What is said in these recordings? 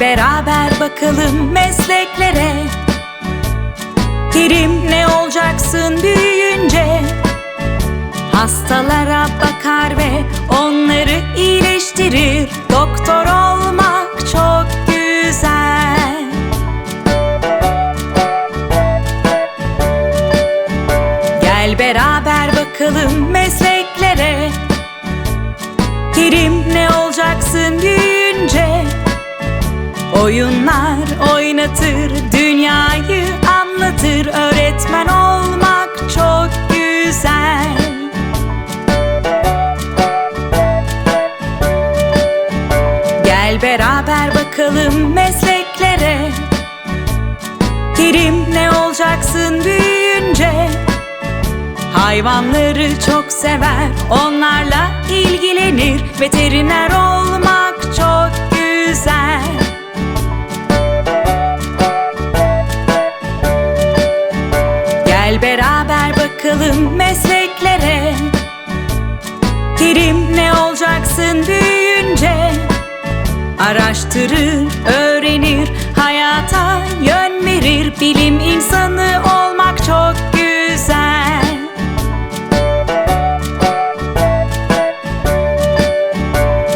Beraber bakalım mesleklere. Kerim ne olacaksın büyüyünce? Hastalara bakar ve onları iyileştirir. Doktor olmak çok güzel. Gel beraber bakalım mesleklere. Kerim ne olacaksın büyüyünce Oyunlar oynatır, dünyayı anlatır. Öğretmen olmak çok güzel. Gel beraber bakalım mesleklere. Kerim ne olacaksın büyüyünce? Hayvanları çok sever, onlarla ilgilenir. Veteriner Beraber bakalım mesleklere. Kerim ne olacaksın büyüyünce? Araştırır, öğrenir, hayata yön verir. Bilim insanı olmak çok güzel.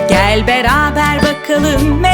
Gel beraber bakalım mesleklere